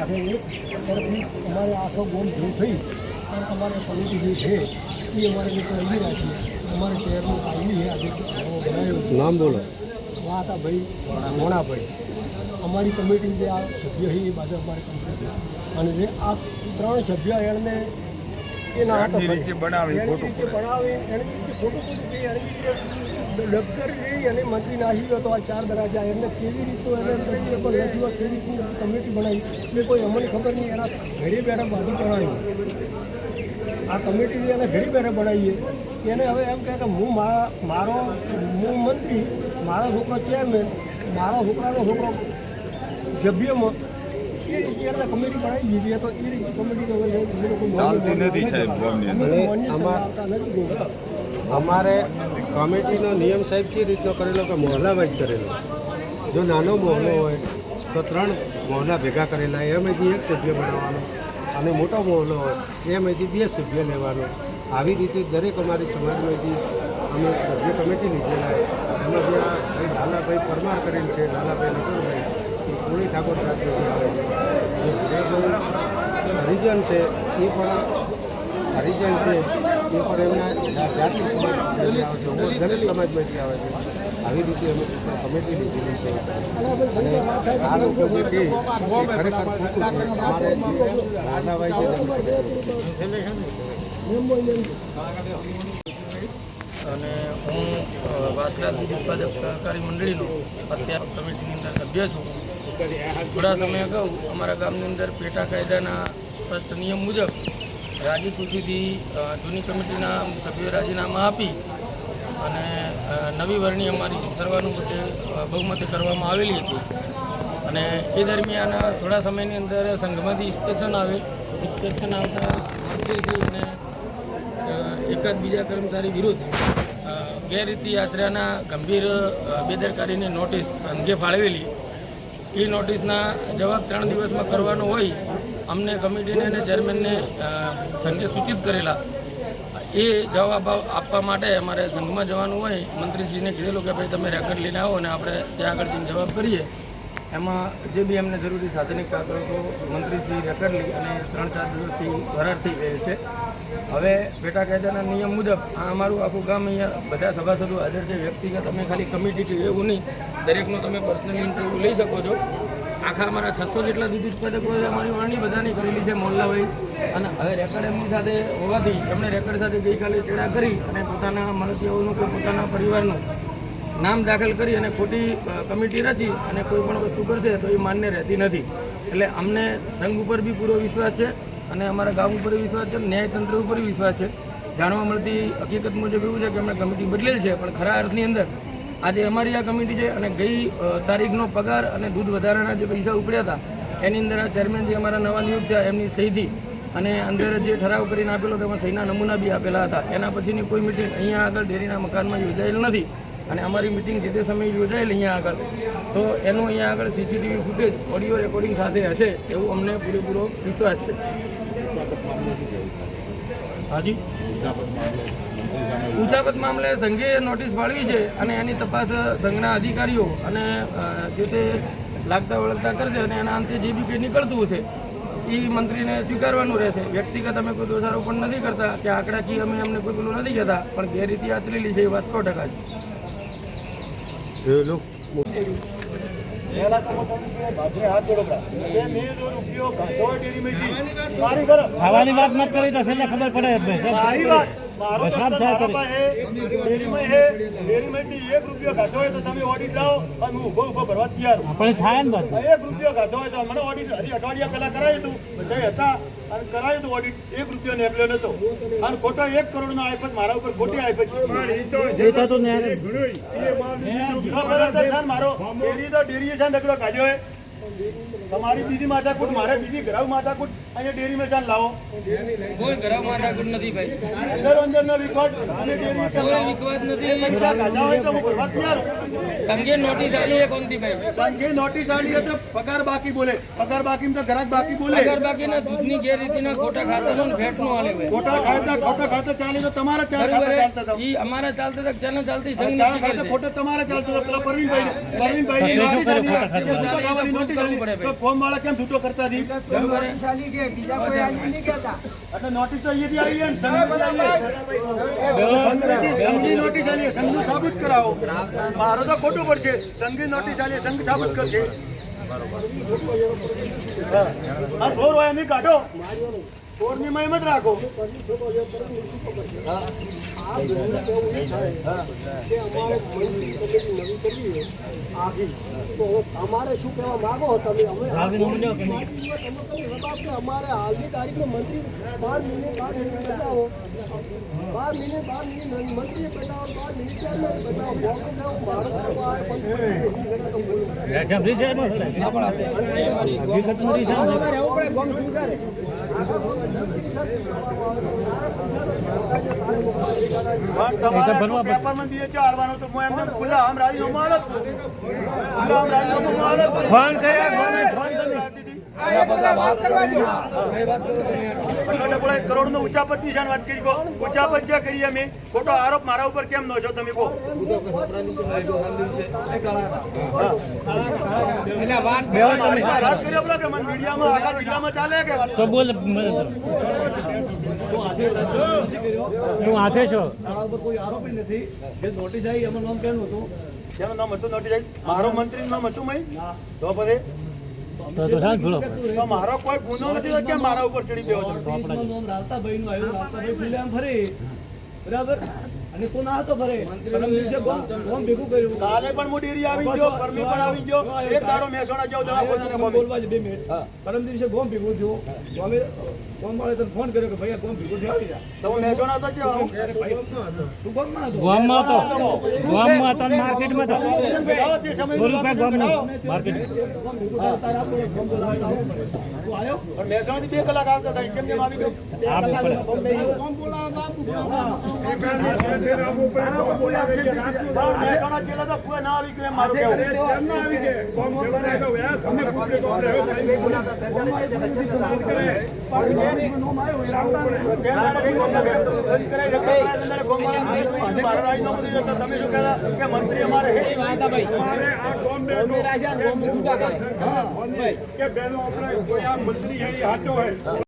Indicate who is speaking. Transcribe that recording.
Speaker 1: આખે એક તરફની અમારે આખો ગોમ ભેગું થઈ અને અમારે કમિટી જે છે. એ અમારે જે લઈ રાખી. અમારે શહેરનું કાયમી છે. આજે નામ બનાવ્યો
Speaker 2: નામ બોલો.
Speaker 1: વાહતાભાઈ મોણાભાઈ. અમારી કમિટી જે આ સભ્ય છે એ બાજુ અમારી કમિટી અને જે આ ત્રણ સભ્ય એમને એના હાટો
Speaker 3: બનાવી,
Speaker 1: એની બનાવી એની રીતે ખોટું ખોટું કહી એની લઈ અને મંત્રી નાસી ગયો તો આ ચાર દરાજા એમને કેવી રીતનું એને તકલીફ પણ નથી કેવી રીતની કમિટી બનાવી? એ કોઈ અમને ખબર નહીં એના ઘરે બેઠા બાજુ બનાવ્યું આ કમિટી એને ઘરે બેઠા બનાવીએ એને હવે એમ કહે કે હું મારો હું મંત્રી મારો છોકરો ચેરમેન મારા છોકરાનો છોકરો સભ્યમાં એ રીતે કમિટી બનાવી દીધી તો એ રીતે કમિટી
Speaker 3: ચાલતી નથી સાહેબ
Speaker 1: નથી.
Speaker 2: અમારે કમિટીનો નિયમ સાહેબ કઈ રીતનો કરેલો કે મોહલ્લા વાઇઝ કરેલો. જો નાનો મોહલો હોય, તો ત્રણ મોહલ્લા ભેગા કરેલા એમાંથી એક સભ્ય બનાવવાનો અને મોટો મોહલો હોય એમાંથી બે સભ્ય લેવાનો. આવી રીતે દરેક અમારી સમાજમાંથી અમે સભ્ય કમિટી લીધેલા એમાં જે આ ભાઈ લાલાભાઈ પરમાર કરીને છે, લાલાભાઈ નટુરભાઈ એ કોળી ઠાકોર જાતમાંથી આવે છે. જે હરિજન છે, એ પણ હરિજન છે. એ પણ એમના જાતિ દરેક સમાજમાંથી આવે છે. આવી રીતે અમે કમિટી લીધેલી છે. અને આ લોકો જે કે ખરેખર ખોટું છે.
Speaker 4: અને હું વાસણા ઉત્પાદક સહકારી મંડળીનો અત્યારે કમિટીની અંદર સભ્ય છું. થોડા સમય અગાઉ અમારા ગામની અંદર પેટા કાયદાના સ્પષ્ટ નિયમ મુજબ રાજી જૂની કમિટીના સભ્યોએ રાજીનામા આપી અને નવી વરણી અમારી સર્વાનુમતે બહુમતે કરવામાં આવેલી હતી. અને એ દરમિયાન થોડા સમયની અંદર સંઘમાંથી ઇન્સ્પેક્શન આવે, ઇન્સ્પેક્શન આવતા અને એકાદ બીજા કર્મચારી વિરુદ્ધ ગેરરીતિ યાત્રાના ગંભીર બેદરકારીની નોટિસ અંગે ફાળવેલી. એ નોટિસના જવાબ ત્રણ દિવસમાં કરવાનો હોય અમને કમિટીને અને ચેરમેનને સંઘે સૂચિત કરેલા. એ જવાબ આપવા માટે અમારે સંઘમાં જવાનું હોય, મંત્રીશ્રીને કીધેલું કે ભાઈ તમે રેકર્ડ લઈને આવો અને આપણે ત્યાં આગળ જઈને જવાબ કરીએ. એમાં જે બી અમને જરૂરી સાધનિક કાગળો, મંત્રીશ્રી રેકર્ડ લઈ અને ત્રણ ચાર દિવસથી ફરાર થઈ ગયેલ છે. હવે પેટા કાયદાના નિયમ મુજબ આ અમારું આખું ગામ અહીંયા બધા સભાસદો હાજર છે. વ્યક્તિગત અમે ખાલી કમિટી એવું નહીં. દરેકનો તમે પર્સનલી ઇન્ટરવ્યૂ લઈ શકો છો. આખા અમારા છસો જેટલા દૂધ ઉત્પાદકોએ અમારી વાણી બધાની કરેલી છે મોહલ્લાભાઈ અને હવે રેકર્ડ એમની સાથે હોવાથી એમણે રેકર્ડ સાથે ગઈકાલે છેડા કરી અને પોતાના મળતિયાઓનું કે પોતાના પરિવારનું નામ દાખલ કરી અને ખોટી કમિટી રચી અને કોઈ પણ વસ્તુ કરશે તો એ માન્ય રહેતી નથી. એટલે અમને સંઘ ઉપર બી પૂરો વિશ્વાસ છે અને અમારા ગામ ઉપર વિશ્વાસ છે ન્યાયતંત્ર ઉપર વિશ્વાસ છે. જાણવા મળતી હકીકત મુજબ એવું છે કે અમે કમિટી બદલેલ છે, પણ ખરા અર્થની અંદર આજે અમારી આ કમિટી છે અને ગઈ તારીખનો પગાર અને દૂધ વધારાના જે પૈસા ઉપડ્યા હતા એની અંદર આ ચેરમેન જે અમારા નવા નિયુક્ત થયા એમની સહીથી અને અંદર જે ઠરાવ કરીને આપેલો તેમાં સહીના નમૂના બી આપેલા હતા. એના પછીની કોઈ મિટિંગ અહીંયા આગળ ડેરીના મકાનમાં યોજાયેલ નથી અને અમારી મિટિંગ જે તે સમયે યોજાયેલ અહીંયા આગળ. તો એનું અહીંયા આગળ સીસીટીવી ફૂટેજ ઓડિયો રેકોર્ડિંગ સાથે હશે એવું અમને પૂરેપૂરો વિશ્વાસ છે. હાજી? ઉચાપત મામલે સંઘે નોટિસ ફાળવી છે અને એની તપાસ સંઘના અધિકારીઓ અને જે તે લાગતા વળગતા કરશે અને એના અંતે જે બી કંઈ નીકળતું હશે એ મંત્રીને સ્વીકારવાનું રહેશે. વ્યક્તિગત અમે કોઈ દોષારોપણ નથી કરતા કે આંકડાકી અમે અમને કોઈ પેલું નથી કહેતા પણ ગેરરીતિ આચરેલી છે એ વાત સો ટકા છે.
Speaker 5: ખાવાની વાત મત કરી તો છેલ્લે ખબર પડે
Speaker 6: મારી વાત મારો
Speaker 5: થાય
Speaker 6: મારા પાસે ડેરીમાં હે ડેરીમાંથી એક રૂપિયો ખાધો હોય તો તમે ઓડિટ લાવો અને હું ઊભો ઊભો ભરવા તૈયાર.
Speaker 5: આપણે થાય ને
Speaker 6: એક રૂપિયો ખાધો હોય તો મને ઓડિટ હજી અઠવાડિયા પહેલા કરાયું હતું. બધા હતા. અને કરાયું હતું ઓડિટ એક રૂપિયો નીકળ્યો નતો અને ખોટો એક કરોડ નો મારા ઉપર ખોટી આપ્યો
Speaker 5: એ તો તું ન્યાય
Speaker 6: ખબર છે મારો ડેરી તો ડેરી છે નકડો કાઢ્યો હોય. તમારી બીજી માથાકૂટ મારે બીજી ગ્રહ માથાકૂટ. અહીંયા ડેરી મેચાન લાવો.
Speaker 4: કોઈ ગ્રહ માથાકૂટ નથી ભાઈ.
Speaker 6: અંદર અંદર નો વિખવાદ અને ડેરી
Speaker 4: કોઈ વિખવાદ નથી.
Speaker 6: પૈસા ગાજા હોય તો હું ભરવા તૈયાર.
Speaker 4: સંઘે નોટિસ આલી એ કોનથી ભાઈ?
Speaker 6: સંઘે નોટિસ આલી તો પગાર બાકી બોલે. પગાર બાકી તો ગ્રાહક બાકી બોલે.
Speaker 4: પગાર બાકીના દૂધની ગેરરીતિના ખોટા ખાતાનું ભેટ ભેટનું આલે ભાઈ.
Speaker 6: ખોટા ખાતા ખોટા ખાતા ચાલી તો તમારા ચાર ખાતા ચાલતા હતા.
Speaker 4: ઈ અમારા ચાલતા હતા ચાલે ચાલતી સંઘ
Speaker 6: ખાતા
Speaker 4: કરશે
Speaker 6: ખોટા તમારા ચાલતા હતા. પેલા પરવીનભાઈ પરવીનભાઈ નોટિસ આલી.
Speaker 4: ખોટા ખાતા.
Speaker 6: ખાવાની નોટિસ આલી તો ફોર્મ વાળા કેમ છૂટો કરતા હતી
Speaker 4: બરોબર. હે?
Speaker 6: એટલે નોટિસ તો અહીંયાથી આવી છે ને. સંઘની નોટિસ આલી સંઘનું સાબિત કરાવો. મારો તો ખોટું પડશે. સંઘની નોટિસ આલી સંઘ સાબિત કરશે. હા. આ હોય એની કાઢો. થોરની માં એમ જ રાખો.
Speaker 1: તો અમારે શું કહેવા માંગો તમે અમે અમારે હાલની તારીખમાં મંત્રી બાર મહિને બાર મહિને બતાવો બાર મહિને બાર મહિને મંત્રી બતાવો બાર મિનિટ બતાવો બોમ્બ બતાવો મારો
Speaker 6: તમારે પેપરમાં બી એચ હારવાનો તો હું એમને ખુલ્લા આમ રાજીનામું જ ખુલ્લા આમ રાજીનામું
Speaker 5: ફોન કર્યા ફોન ફોન તમે
Speaker 6: એટલે બોલે કરોડનો ઉચ્ચાપત વાત કરી કહો જે કરી અમે ખોટો આરોપ મારા ઉપર કેમ નો છો તમે કહો વાત કર્યો પેલો કે મને મીડિયામાં આખા જિલ્લામાં ચાલે કે વાત?
Speaker 5: તો બોલ મને તો. હું હાથે છો?
Speaker 6: જેનું નામ હતું નોટિસ આવી? મારો મંત્રી નામ હતું મય? તો પછી?
Speaker 5: તો તો સાંજ ભૂલો.
Speaker 6: તો મારો કોઈ ગુનો નથી તો કેમ મારા ઉપર ચડી ગયો છો?
Speaker 3: બરાબર? અને કોણ હતો ફરે. પરમ દિવસે ગોમ ગોમ ભેગું કર્યું?
Speaker 6: કાલે પણ હું ડેરી આવી ગયો પરમી પણ આવી ગયો. એક દાડો મહેસાણા જાવ દવાખાને
Speaker 3: બોલવા જ બે મિનિટ પરમ દિવસે ગોમ ભેગું થયું? તો અમે ફોન કર્યો કે ભાઈ આ ગોમ ભેગું આવી જા.
Speaker 6: તો હું છે
Speaker 3: તું હતો.
Speaker 5: ગામમાં હતો? હતો. ને માર્કેટમાં હતો. માર્કેટ
Speaker 3: ગોમ ગોમ
Speaker 6: આવતા હતા. કેમ કેમ આવી ગયો?
Speaker 5: આપવું પડે.
Speaker 3: ગોમ
Speaker 6: કોઈ ના આવી ગયું મંત્રી અમારે
Speaker 7: કે બેનો આપણે કોઈ આ મંત્રી હાથો હોય.